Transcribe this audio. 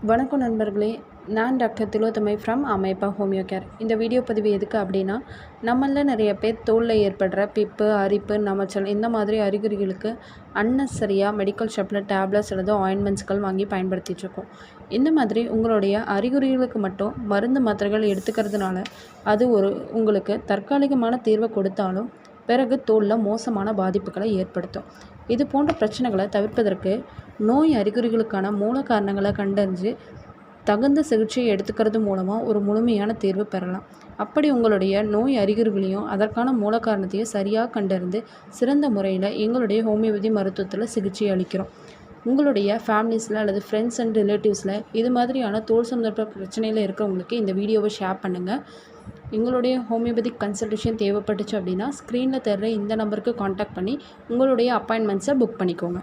வணக்கம் நண்பர்களே நான் டாக்டர் திலோத்தமை ஃப்ரம் அமைப்பா ஹோமியோ கேர் இந்த வீடியோ பதிவு எதுக்கு அப்படின்னா நம்மளில் நிறைய பேர் தோலில் ஏற்படுற பிப்பு அரிப்பு நமைச்சல் இந்த மாதிரி அறிகுறிகளுக்கு அன்னசரியாக மெடிக்கல் ஷாப்பில் டேப்லெட்ஸ் அல்லது ஆயின்மெண்ட்ஸ்கள் வாங்கி பயன்படுத்திகிட்ருக்கோம் இந்த மாதிரி உங்களுடைய அறிகுறிகளுக்கு மட்டும் மருந்து மாத்திரைகள் எடுத்துக்கிறதுனால அது ஒரு உங்களுக்கு தற்காலிகமான தீர்வை கொடுத்தாலும் பிறகு தோலில் மோசமான பாதிப்புகளை ஏற்படுத்தும். இது போன்ற பிரச்சனைகளை தவிர்ப்பதற்கு நோய் அறிகுறிகளுக்கான மூல காரணங்களை கண்டறிஞ்சு தகுந்த சிகிச்சையை எடுத்துக்கிறது மூலமாக ஒரு முழுமையான தீர்வு பெறலாம். அப்படி உங்களுடைய நோய் அறிகுறிகளையும் அதற்கான மூல காரணத்தையும் சரியாக கண்டறிந்து சிறந்த முறையில் எங்களுடைய ஹோமியோபதி மருத்துவத்தில் சிகிச்சை அளிக்கிறோம். உங்களுடைய ஃபேமிலிஸில் அல்லது ஃப்ரெண்ட்ஸ் அண்ட் ரிலேட்டிவ்ஸில் இது மாதிரியான தோல் சந்தர்ப்ப பிரச்சனையில் இருக்கிறவங்களுக்கு இந்த வீடியோவை ஷேர் பண்ணுங்கள் எங்களுடைய ஹோமியோபதிக் கன்சல்டேஷன் தேவைப்பட்டுச்சு அப்படின்னா ஸ்க்ரீனில் தெரிகிற இந்த நம்பருக்கு காண்டாக்ட் பண்ணி உங்களுடைய அப்பாயின்மெண்ட்ஸை புக் பண்ணிக்கோங்க.